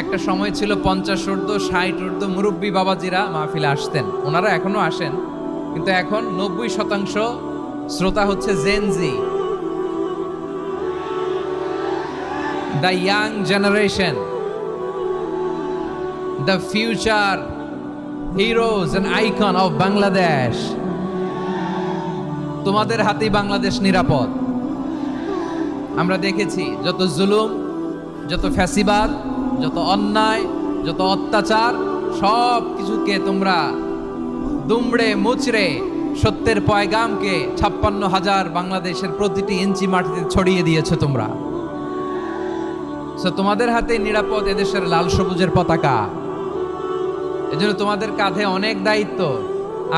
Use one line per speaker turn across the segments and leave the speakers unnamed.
একটা সময় ছিল পঞ্চাশ ঊর্ধ্ব, ষাট ঊর্ধ্ব মুরব্বী বাবাজিরা মাহফিলে আসতেন। ওনারা এখনও আসেন, কিন্তু এখন নব্বই শতাংশ শ্রোতা হচ্ছে Gen Z the young generation the future heroes and icon of Bangladesh তোমাদের হাতেই বাংলাদেশ নিরাপদ। আমরা দেখেছি, যত জুলুম, যত ফ্যাসিবাদ যত অন্যায়, যত অত্যাচার, সব কিছুকে তোমরা দুমড়ে মুচড়ে সত্যের পয়গামকে ছাপ্পান্ন হাজার বাংলাদেশের প্রতিটি ইঞ্চি মাটিতে ছড়িয়ে দিয়েছ তোমরা। তোমাদের হাতে নিরাপদ এদেশের লাল সবুজের পতাকা। এজন্য তোমাদের কাঁধে অনেক দায়িত্ব,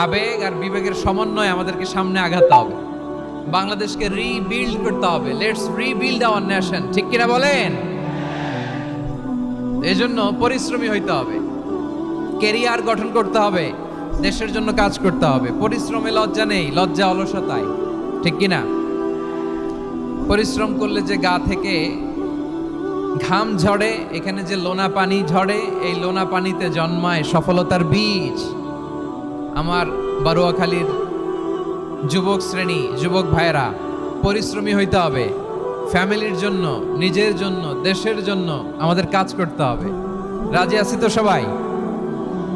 আবেগ আর বিবেকের সমন্বয় আমাদেরকে সামনে আগাতে হবে। বাংলাদেশকে রিবিল্ড করতে হবে। লেটস রিবিল্ড আওয়ার নেশন ঠিক কিনা বলেন? এজন্য পরিশ্রমী হইতে হবে। কেরিয়ার গঠন করতে হবে। দেশের জন্য কাজ করতে হবে। পরিশ্রমে লজ্জা নেই, লজ্জা অলসতায়। ঠিক কিনা পরিশ্রম করলে যে গা থেকে ঘাম ঝরে, এখানে যে লোনা পানি ঝরে, এই লোনা পানিতে জন্মায় সফলতার বীজ। আমার বারুয়াখালীর যুবক শ্রেণি, যুবক ভাইয়েরা, পরিশ্রমী হইতে হবে। ফ্যামিলির জন্য, নিজের জন্য, দেশের জন্য আমাদের কাজ করতে হবে। রাজি আছি তো সবাই?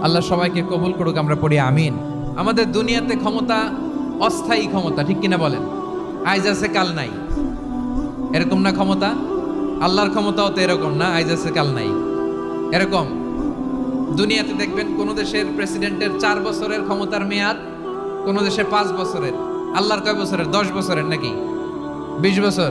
আল্লাহ সবাইকে কবুল করুক, আমরা পড়ি আমিন। আমাদের দুনিয়াতে ক্ষমতা, অস্থায়ী ক্ষমতা, ঠিক কিনা বলেন? আইজ আছে, কাল নাই। এরকম না ক্ষমতা? আল্লাহর ক্ষমতাও তো এরকম না, আইজ আছে, কাল নাই। এরকম। দুনিয়াতে দেখবেন কোন দেশের প্রেসিডেন্টের চার বছরের ক্ষমতার মেয়াদ, কোন দেশে পাঁচ বছরের। আল্লাহর কয় বছরের? দশ বছরের নাকি? বিশ বছর।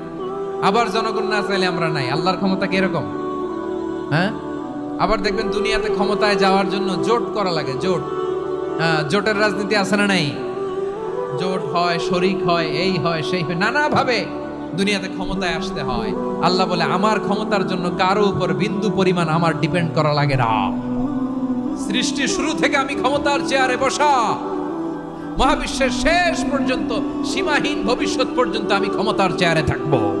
আবার জনগণ না চাইলে আমরা নাই। আল্লাহর ক্ষমতা কীরকম? হ্যাঁ? আবার দেখবেন দুনিয়াতে ক্ষমতায় যাওয়ার জন্য জোট করা লাগে, জোট। হ্যাঁ জোটের রাজনীতি আছে না নাই? জোট হয়, শরিক হয়, এই হয়, সেই হয়, নানাভাবে দুনিয়াতে ক্ষমতায় আসতে হয়। আল্লাহ বলে, আমার ক্ষমতার জন্য কারও উপর বিন্দু পরিমাণ আমার ডিপেন্ড করা লাগে না। সৃষ্টি শুরু থেকে আমি ক্ষমতার চেয়ারে বসা। মহাবিশ্বের শেষ পর্যন্ত, সীমাহীন ভবিষ্যৎ পর্যন্ত আমি ক্ষমতার চেয়ারে থাকব।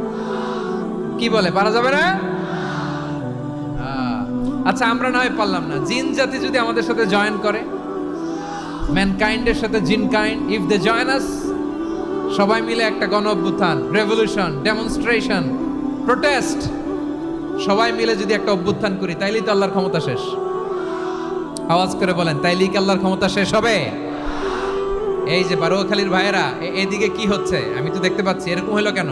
কি বলে? পারা যাবে না? আচ্ছা আমরা না হয় পারলাম না। জিন জাতি যদি আমাদের সাথে জয়েন করে ম্যানকাইন্ডের সাথে জিন kind if they join us সবাই মিলে একটা গণ অভ্যুত্থান রেভলিউশন ডেমনস্ট্রেশন প্রোটেস্ট সবাই মিলে যদি একটা অভ্যুত্থান করি, তাইলেই তো আল্লাহর ক্ষমতা শেষ। আওয়াজ করে বলেন, তাইলেই কি আল্লাহর ক্ষমতা শেষ হবে? এই যে বারোয়াখালীর ভাইয়েরা এদিকে কি হচ্ছে? আমি তো দেখতে পাচ্ছি, এরকম হলো কেন?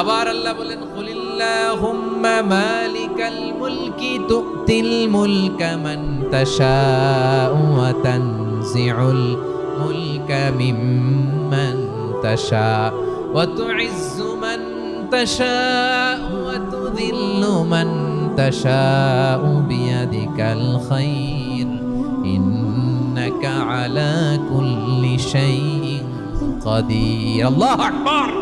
আবার আল্লাহ বলেন কুলিল্লাহুম্মা مالك الملك تؤتي الملك من تشاء وتنزع الملك ممن تشاء وتعز من تشاء وتذل من تشاء بيدك الخير إنك على كل شيء قدير الله أكبر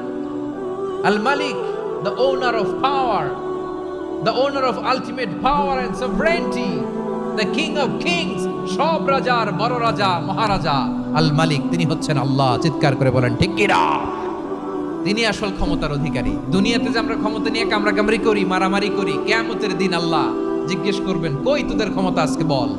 আল মালিক the owner of power the owner of ultimate power and sovereignty the king of kings সব রাজার বড় রাজা, মহারাজা আল মালিক তিনি হচ্ছেন আল্লাহ, চিৎকার করে বলেন, ঠিক তিনি আসল ক্ষমতার অধিকারী। দুনিয়াতে যে আমরা ক্ষমতা নিয়ে কামড়াকামড়ি করি, মারামারি করি, কেয়ামতের দিন আল্লাহ জিজ্ঞেস করবেন, কই তোদের ক্ষমতা আজকে বল?